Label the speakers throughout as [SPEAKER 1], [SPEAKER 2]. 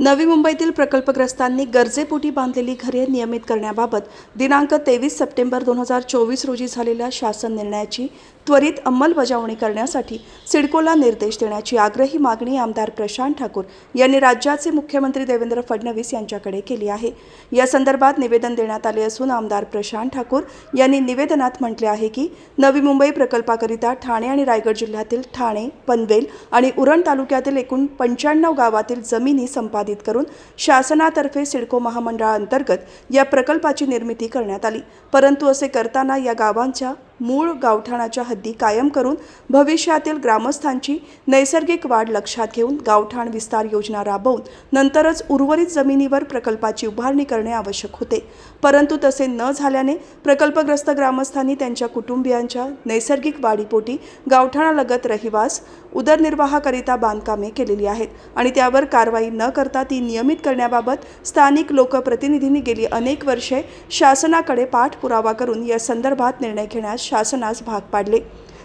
[SPEAKER 1] नवी मुंबईतील प्रकल्पग्रस्तांनी गरजेपोटी बांधलेली घरे नियमित करण्याबाबत दिनांक तेवीस सप्टेंबर दोन हजार चोवीस रोजी झालेल्या शासन निर्णयाची त्वरित अंमलबजावणी करण्यासाठी सिडकोला निर्देश देण्याची आग्रही मागणी आमदार प्रशांत ठाकूर यांनी राज्याचे मुख्यमंत्री देवेंद्र फडणवीस यांच्याकडे केली आहे. या संदर्भात निवेदन देण्यात आले असून आमदार प्रशांत ठाकूर यांनी निवेदनात म्हटले आहे की नवी मुंबई प्रकल्पाकरिता ठाणे आणि रायगड जिल्ह्यातील ठाणे पनवेल आणि उरण तालुक्यातील एकूण पंच्याण्णव गावातील जमिनी संपादित करून शासनातर्फे सिडको महामंडळाअंतर्गत या प्रकल्पाची निर्मिती करण्यात आली. परंतु असे करताना या गावांच्या मूळ गावठाणाच्या हद्दी कायम करून भविष्यातील ग्रामस्थांची नैसर्गिक वाढ लक्षात घेऊन गावठाण विस्तार योजना राबवून नंतरच उर्वरित जमिनीवर प्रकल्पाची उभारणी करणे आवश्यक होते. परंतु तसे न झाल्याने प्रकल्पग्रस्त ग्रामस्थांनी त्यांच्या कुटुंबियांच्या नैसर्गिक वाढीपोटी गावठाणालगत रहिवास उदरनिर्वाहाकरिता बांधकामे केलेली आहेत आणि त्यावर कारवाई न करता ती नियमित करण्याबाबत स्थानिक लोकप्रतिनिधींनी गेली अनेक वर्षे शासनाकडे पाठपुरावा करून या संदर्भात निर्णय घेण्यास शासनास भाग पाडले.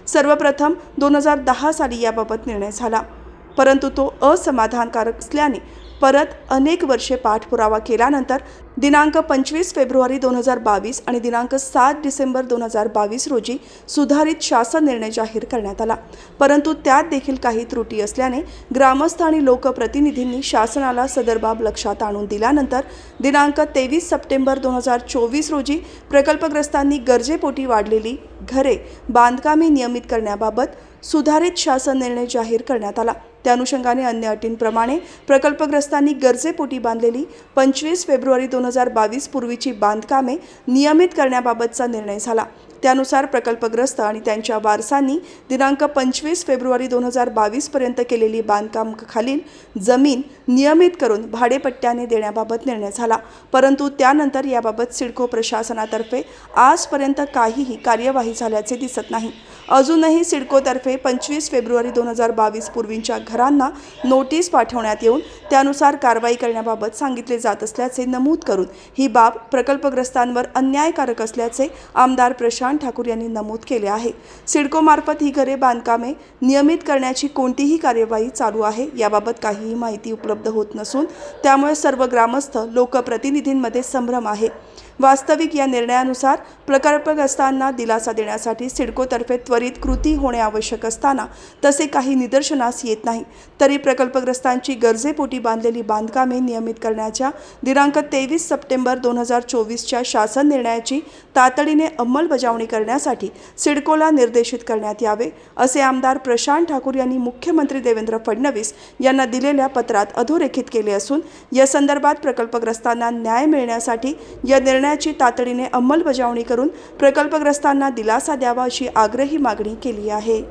[SPEAKER 1] सर्वप्रथम दोन हजार दहा साली याबाबत निर्णय झाला. परंतु तो असमाधानकारक असल्याने परत अनेक वर्षे पाठपुरावा केल्यानंतर दिनांक पंचवीस फेब्रुवारी दोन हजार बावीस आणि दिनांक सात डिसेंबर दोन हजार बावीस रोजी सुधारित शासन निर्णय जाहीर करण्यात आला. परंतु त्यात देखील काही त्रुटी असल्याने ग्रामस्थ आणि लोकप्रतिनिधींनी शासनाला सदर बाब लक्षात आणून दिल्यानंतर दिनांक तेवीस सप्टेंबर दोन हजार चोवीस रोजी प्रकल्पग्रस्तांनी गरजेपोटी वाढलेली घरे बांधकामे नियमित करण्याबाबत सुधारित शासन निर्णय जाहीर करण्यात आला. त्या अनुषंगाने अन्य अटींप्रमाणे प्रकल्पग्रस्तांनी गरजेपोटी बांधलेली पंचवीस फेब्रुवारी दोन हजार बावीस पूर्वीची बांधकामे नियमित करण्याबाबतचा निर्णय झाला. त्यानुसार प्रकल्पग्रस्त आणि त्यांच्या वारसांनी दिनांक पंचवीस फेब्रुवारी दोन हजार बावीसपर्यंत केलेली बांधकाम खालील जमीन नियमित करून भाडेपट्ट्याने देण्याबाबत निर्णय झाला. परंतु त्यानंतर याबाबत सिडको प्रशासनातर्फे आजपर्यंत काहीही कार्यवाही झाल्याचे दिसत नाही. अजूनही सिडकोतर्फे पंचवीस फेब्रुवारी दोन हजार बावीस पूर्वींच्या घरांना नोटीस पाठवण्यात येऊन त्यानुसार कारवाई करण्याबाबत सांगितले जात असल्याचे नमूद करून ही बाब प्रकल्पग्रस्तांवर अन्यायकारक असल्याचे आमदार प्रशांत ठाकूर यांनी नमूद केले आहे. सिडकोमार्फत ही घरे बांधकामे नियमित करण्याची कोणतीही कार्यवाही चालू आहे याबाबत काहीही माहिती उपलब्ध होत नसून त्यामुळे सर्व ग्रामस्थ लोकप्रतिनिधींमध्ये संभ्रम आहे. वास्तविक या निर्णयानुसार प्रकल्पग्रस्तांना दिलासा देण्यासाठी सिडकोतर्फे त्वरित कृती होणे आवश्यक असताना तसे काही निदर्शनास येत नाही. तरी प्रकल्पग्रस्तांची गरजेपोटी बांधलेली बांधकामे नियमित करण्याच्या दिनांक तेवीस सप्टेंबर दोन हजार चोवीसच्या शासन निर्णयाची तातडीने अंमलबजावणी करण्यासाठी सिडकोला निर्देशित करण्यात यावे असे आमदार प्रशांत ठाकूर यांनी मुख्यमंत्री देवेंद्र फडणवीस यांना दिलेल्या पत्रात अधोरेखित केले असून या संदर्भात प्रकल्पग्रस्तांना न्याय मिळण्यासाठी या निर्णय निर्णयाची तातडीने अंमलबजावणी करून प्रकल्पग्रस्तांना दिलासा द्यावा अशी आग्रही मागणी केली आहे.